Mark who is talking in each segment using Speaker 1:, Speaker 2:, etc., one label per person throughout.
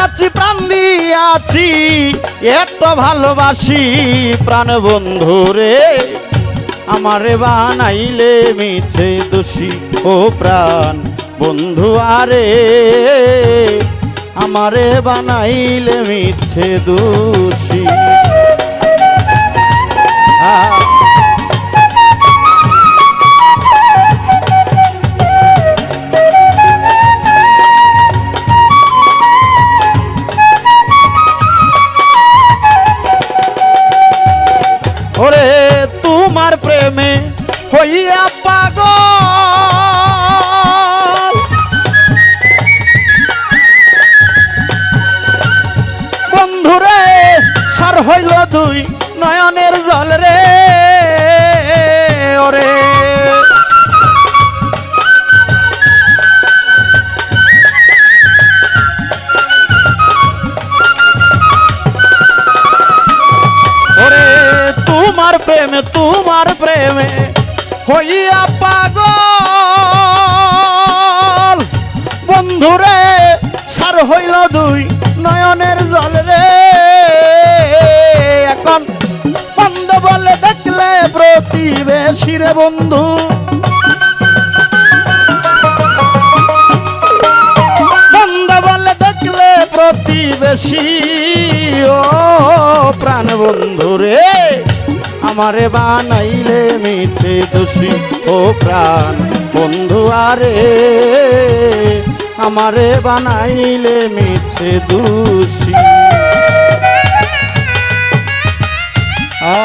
Speaker 1: দিয়াছি প্রাণ দিয়াছি এত ভালোবাসি প্রাণ বন্ধু রে। আমারে বানাইলে মিছে দোষী ও প্রাণ বন্ধু আরে। আমারে বানাইলে মিছে দোষী। ওরে তোমার প্রেমে হইয়া পাগল। বন্ধুরে সার হইল দুই নয়নের জল রে। ওরে। ওরে তোমার প্রেমে তোমার প্রেমে। হইয়া পাগল। বন্ধুরে, সার হইল দুই নয়নের জল রে। এখন বন্ধ বলে দেখলে প্রতিবেশী রে বন্ধু। বন্ধ বলে দেখলে প্রতিবেশী ও প্রাণ বন্ধু রে। আমারে বানাইলে মিঠে দোষী ও প্রাণ। বন্ধু আরে আমারে বানাইলে মিঠে দোষী। আ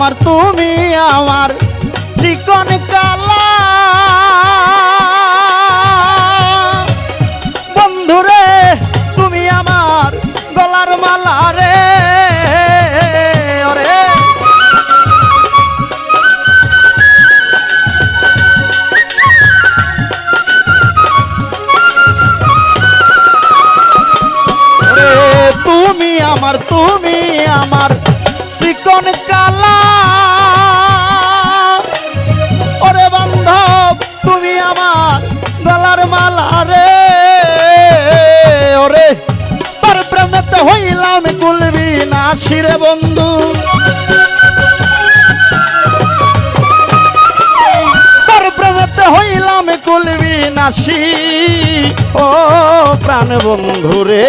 Speaker 1: আমার তুমি আমার চিকন কালা। বন্ধুরে তুমি আমার গলার মালা রে। তুমি আমার তুমি চিকন কালা। ওরে বান্ধব, তুমি আমার গলার মালা রে। ওরে, তোর প্রেমেতে হইলাম কুলবি না শিরে বন্ধু। তোর প্রেমেতে হইলাম কুলবি নাসি ও প্রাণ বন্ধু রে।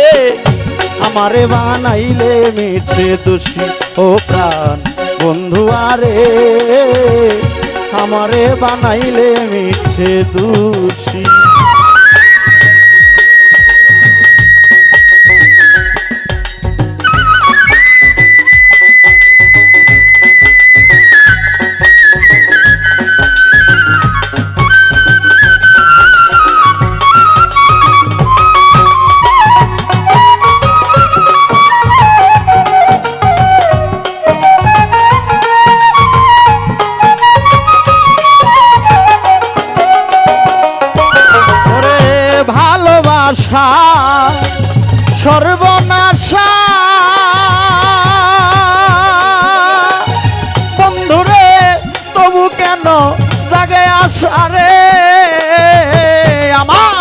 Speaker 1: আমারে বানাইলে মিটছে দোষী ও প্রাণ। বন্ধু আরে আমারে বানাইলে মিটছে দোষী। ভালোবাসা সর্বনাশা। বন্ধুরে তবু কেন জাগে আসা রে? আমার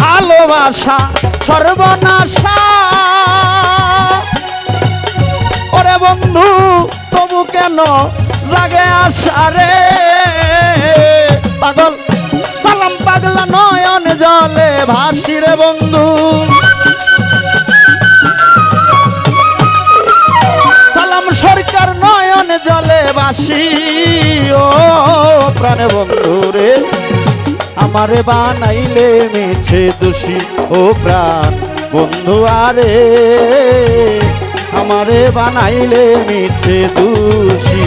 Speaker 1: ভালোবাসা সর্বনাশা। জাগে আসারে পাগল, সালাম পাগলা নয়ন জলে ভাসিরে বন্ধু। সালাম সরকার নয়ন জলে ভাসি, ও প্রাণে বন্ধু রে। আমারে বানাইলে মিছে দোষী, ও প্রাণ বন্ধু আরে। আমারে বানাইলে মিছে দোষী।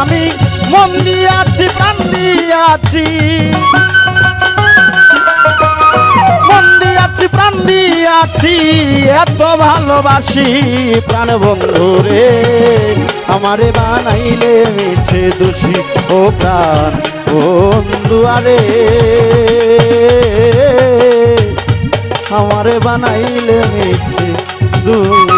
Speaker 1: আমি মন দিয়াছি, প্রাণ দিয়াছি। মন দিয়াছি, প্রাণ দিয়াছি। এত ভালোবাসি প্রাণ বন্ধু রে। আমারে বানাইলে মিছে দোষী ও প্রাণ বন্ধু আরে। আমারে বানাইলে মিছে দোষী।